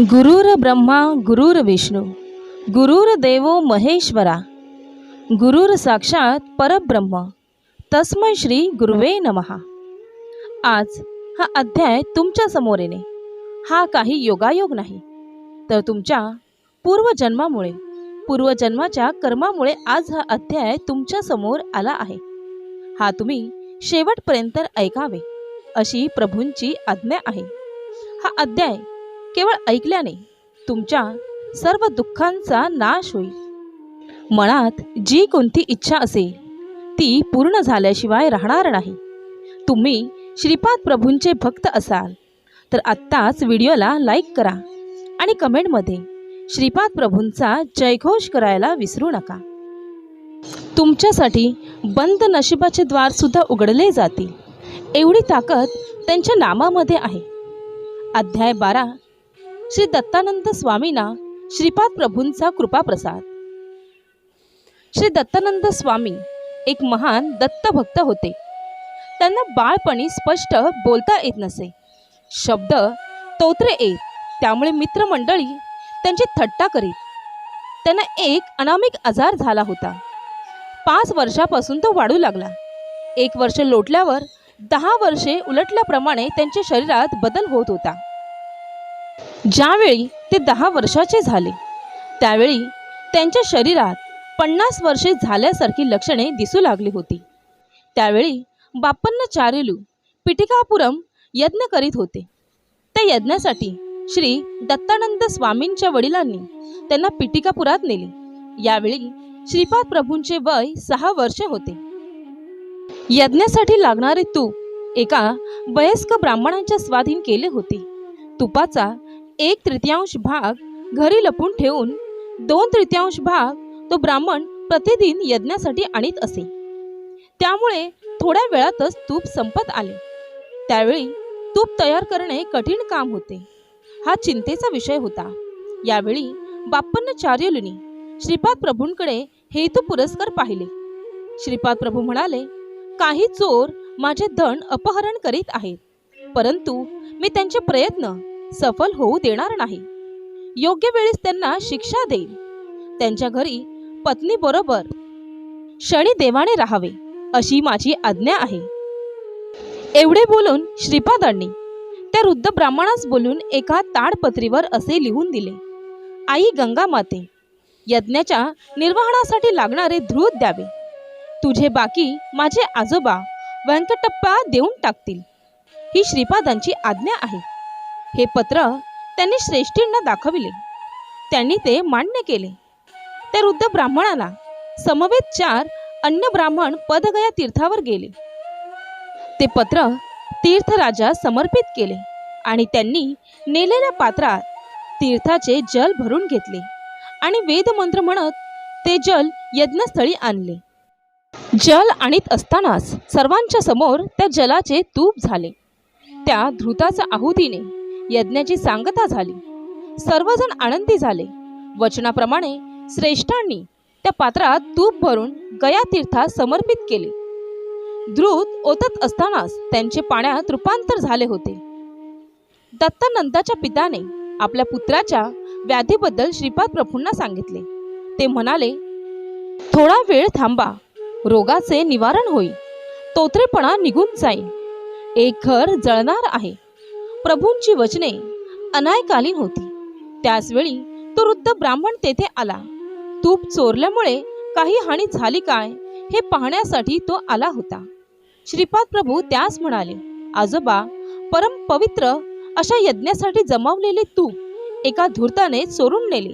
गुरुर ब्रह्मा गुरुर विष्णू गुरुर देवो महेश्वरा गुरुर साक्षात परब्रह्म तस्मै श्री गुरुवे नमहा आज हा अध्याय तुमच्यासमोर येणे. हा काही योगायोग नाही. तर तुमच्या पूर्वजन्मामुळे पूर्वजन्माच्या कर्मामुळे आज हा अध्याय तुमच्यासमोर आला आहे. हा तुम्ही शेवटपर्यंत ऐकावे अशी प्रभूंची आज्ञा आहे. हा अध्याय केवळ ऐकल्याने तुमच्या सर्व दुःखांचा नाश होईल. मनात जी कोणती इच्छा असेल ती पूर्ण झाल्याशिवाय राहणार नाही. तुम्ही श्रीपाद प्रभूंचे भक्त असाल तर आत्ताच व्हिडिओला लाईक करा आणि कमेंटमध्ये श्रीपाद प्रभूंचा जयघोष करायला विसरू नका. तुमच्यासाठी बंद नशिबाचे द्वार सुद्धा उघडले जातील. एवढी ताकद त्यांच्या नामामध्ये आहे. अध्याय बारा श्री दत्तानंद स्वामींना श्रीपाद प्रभूंचा कृपाप्रसाद. श्री दत्तानंद स्वामी एक महान दत्तभक्त होते. त्यांना बाळपणी स्पष्ट बोलता येत नसे. शब्द तोत्रे येत त्यामुळे मित्रमंडळी त्यांची थट्टा करीत. त्यांना एक अनामिक आजार झाला होता. पाच वर्षापासून तो वाढू लागला. एक वर्ष लोटल्यावर दहा वर्षे उलटल्याप्रमाणे त्यांच्या शरीरात बदल होत होता. ज्यावेळी ते दहा वर्षाचे झाले त्यावेळी त्यांच्या शरीरात पन्नास वर्षे झाल्यासारखी लक्षणे दिसू लागली होती. त्यावेळी बाप्पन्न चारेलू पिटिकापुरम यज्ञ करीत होते. त्या यज्ञासाठी श्री दत्तानंद स्वामींच्या वडिलांनी त्यांना पिटिकापुरात नेले. यावेळी श्रीपाद प्रभूंचे वय सहा वर्ष होते. यज्ञासाठी लागणारे तूप एका वयस्क ब्राह्मणांच्या स्वाधीन केले होते. तुपाचा एक तृतीयांश भाग घरी लपून ठेवून दोन तृतीयांश भाग तो ब्राह्मण प्रतिदिन यज्ञासाठी आणीत असे. त्यामुळे थोड्या वेळातच तूप संपत आले. त्यावेळी तूप तयार करणे कठीण काम होते. हा चिंतेचा विषय होता. यावेळी बाप्पन्नचार्युलनी श्रीपाद प्रभूंकडे हेतू पुरस्कार पाहिले. श्रीपाद प्रभू म्हणाले काही चोर माझे धन अपहरण करीत आहेत. परंतु मी त्यांचे प्रयत्न सफल होऊ देणार नाही. योग्य वेळेस त्यांना शिक्षा देईल. त्यांच्या घरी पत्नी बरोबर शनी देवाने राहावे अशी माझी आज्ञा आहे. एवढे बोलून श्रीपादांनी त्या वृद्ध ब्राह्मणास बोलून एका ताडपत्रीवर असे लिहून दिले आई गंगा माते यज्ञाच्या निर्वहणासाठी लागणारे धृत द्यावे. तुझे बाकी माझे आजोबा व्यंकटप्पा देऊन टाकतील. ही श्रीपादांची आज्ञा आहे. हे पत्र त्यांनी श्रेष्ठींना दाखविले. त्यांनी ते मान्य केले. त्या वृद्ध ब्राह्मणाला समवेत चार अन्य ब्राह्मण पदगया तीर्थावर गेले. ते पत्र तीर्थराजा समर्पित केले आणि त्यांनी नेलेल्या पात्रात तीर्थाचे जल भरून घेतले आणि वेदमंत्र म्हणत ते जल यज्ञस्थळी आणले. जल आणीत असतानाच सर्वांच्या समोर त्या जलाचे तूप झाले. त्या धृताच्या आहुतीने यज्ञाची सांगता झाली. सर्वजण आनंदी झाले. वचनाप्रमाणे श्रेष्ठांनी त्या पात्रात तूप भरून गया तीर्थात समर्पित केले. द्रुत ओतत असतानाच त्यांचे पाण्यात रूपांतर झाले होते. दत्तानंदाच्या पित्याने आपल्या पुत्राच्या व्याधीबद्दल श्रीपाद प्रभूंना सांगितले. ते म्हणाले थोडा वेळ थांबा. रोगाचे निवारण होईल. तोत्रेपणा निघून जाईल. एक घर जळणार आहे. प्रभूंची वचने अनायकालीन होती. त्याचवेळी तो वृद्ध ब्राह्मण तेथे आला. तूप चोरल्यामुळे काही हानी झाली काय हे पाहण्यासाठी तो आला होता. श्रीपाद प्रभू त्यास म्हणाले आजोबा परम पवित्र अशा यज्ञासाठी जमावलेले तूप एका धूर्ताने चोरून नेले.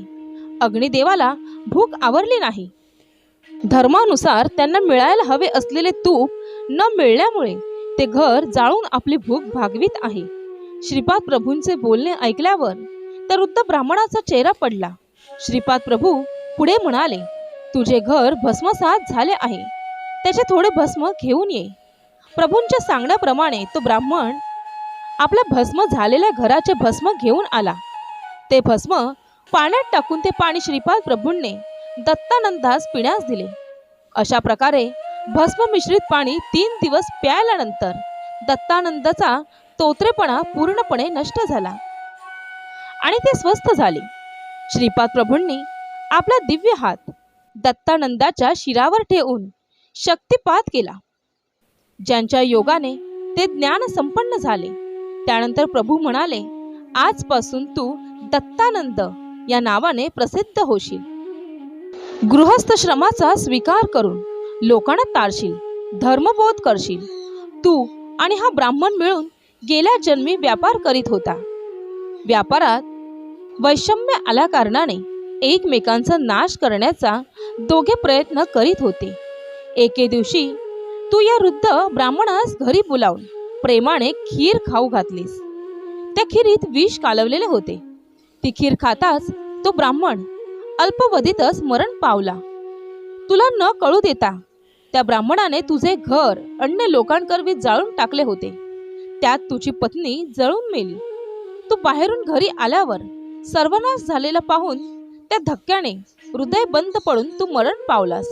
अग्निदेवाला भूक आवरली नाही. धर्मानुसार त्यांना मिळायला हवे असलेले तूप न मिळण्यामुळे ते घर जाळून आपली भूक भागवीत आहे. श्रीपाद प्रभूंचे बोलणे ऐकल्यावर त्या वृद्ध ब्राह्मणाचा चेहरा पडला. श्रीपाद प्रभू पुढे म्हणाले तुझे घर भस्मसात झाले आहे. त्याचे थोडे भस्म घेऊन ये. प्रभूंच्या सांगण्याप्रमाणे तो ब्राह्मण आपल्या भस्म झालेल्या घराचे भस्म घेऊन आला. ते भस्म पाण्यात टाकून ते पाणी श्रीपाद प्रभूंनी दत्तानंदास पिण्यास दिले. अशा प्रकारे भस्म मिश्रित पाणी तीन दिवस प्यायल्यानंतर दत्तानंदाचा तोत्रेपणा पूर्णपणे नष्ट झाला. आणि ते स्वस्थ झाले. श्रीपाद प्रभूंनी आपला दिव्य हात दत्तानंदाच्या शिरावर ठेवून शक्तिपात केला. ज्यांच्या योगाने ते ज्ञान संपन्न झाले. त्यानंतर प्रभू म्हणाले आजपासून तू दत्तानंद या नावाने प्रसिद्ध होशील. गृहस्थ श्रमाचा स्वीकार करून लोकांना तारशील धर्मबोध करशील. तू आणि हा ब्राह्मण मिळून गेल्या जन्मी व्यापार करीत होता. व्यापारात वैषम्य आल्या कारणाने एकमेकांचा नाश करण्याचा दोघे प्रयत्न करीत होते. एके दिवशी तू या वृद्ध ब्राह्मणास घरी बोलावून प्रेमाने खीर खाऊ घातलीस. त्या खीरीत विष कालवलेले होते. ती खीर खाताच तो ब्राह्मण अल्पवधीतच मरण पावला. तुला न कळू देता त्या ब्राह्मणाने तुझे घर अन्य लोकांकरवी जाळून टाकले होते. त्यात तुझी पत्नी जळून मेली. तू बाहेरून घरी आल्यावर सर्वनाश झालेला पाहून त्या धक्क्याने हृदय बंद पडून तू मरण पावलास.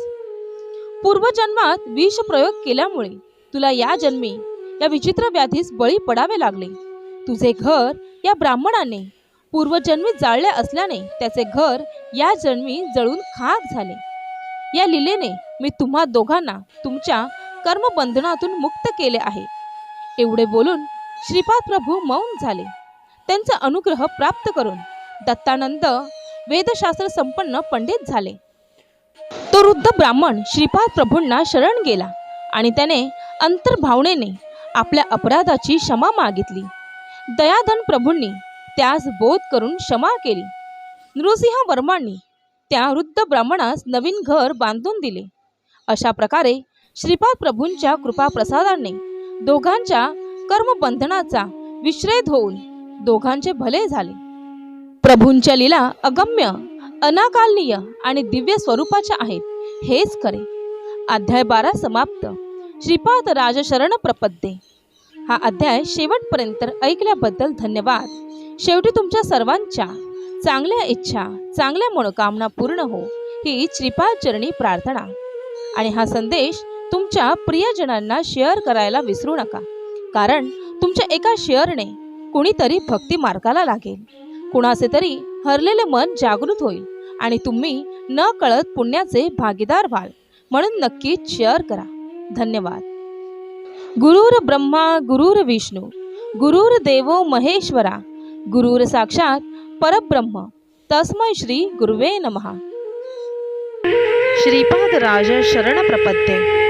पूर्वजन्मात विष प्रयोग केल्यामुळे तुला या जन्मी या विचित्र व्याधीस बळी पडावे लागले. तुझे घर या ब्राह्मणाने पूर्वजन्मी जाळले असल्याने त्याचे घर या जन्मी जळून खाक झाले. या लिलेने मी तुम्हा दोघांना तुमच्या कर्मबंधनातून मुक्त केले आहे. एवढे बोलून श्रीपाद प्रभू मौन झाले. त्यांचा अनुग्रह प्राप्त करून दत्तानंद वेदशास्त्र संपन्न पंडित झाले. तो वृद्ध ब्राह्मण श्रीपाद प्रभूंना शरण गेला आणि त्याने अंतर्भावनेने आपल्या अपराधाची क्षमा मागितली. दयाधन प्रभूंनी त्यास बोध करून क्षमा केली. नृसिंह वर्मांनी त्या वृद्ध ब्राह्मणास नवीन घर बांधून दिले. अशा प्रकारे श्रीपाद प्रभूंच्या कृपाप्रसादाने दोघांच्या कर्मबंधनाचा विश्रेद होऊन दोघांचे भले झाले. प्रभूंच्या लीला अगम्य अनाकालनीय आणि दिव्य स्वरूपाच्या आहेत. हेच खरे. अध्याय बारा समाप्त. श्रीपाद राजशरण प्रपद्ये. हा अध्याय शेवटपर्यंत ऐकल्याबद्दल धन्यवाद. शेवटी तुमच्या सर्वांच्या चांगल्या इच्छा चांगल्या मनोकामना पूर्ण हो. ही श्रीपाद चरणी प्रार्थना. आणि हा संदेश तुमच्या प्रियजनांना शेअर करायला विसरू नका. कारण तुमच्या एका शेअरने कुणीतरी भक्ती मार्गाला लागेल. कुणाचे तरी हरलेले मन जागृत होईल आणि तुम्ही न कळत पुण्याचे भागीदार व्हाल. म्हणून नक्कीच शेअर करा. धन्यवाद. गुरुर ब्रह्मा गुरुर विष्णू गुरुर देवो महेश्वरा गुरुर साक्षात परब्रह्म. तस्मै श्री गुरुवे नमः. श्रीपाद राज शरण प्रपद्ये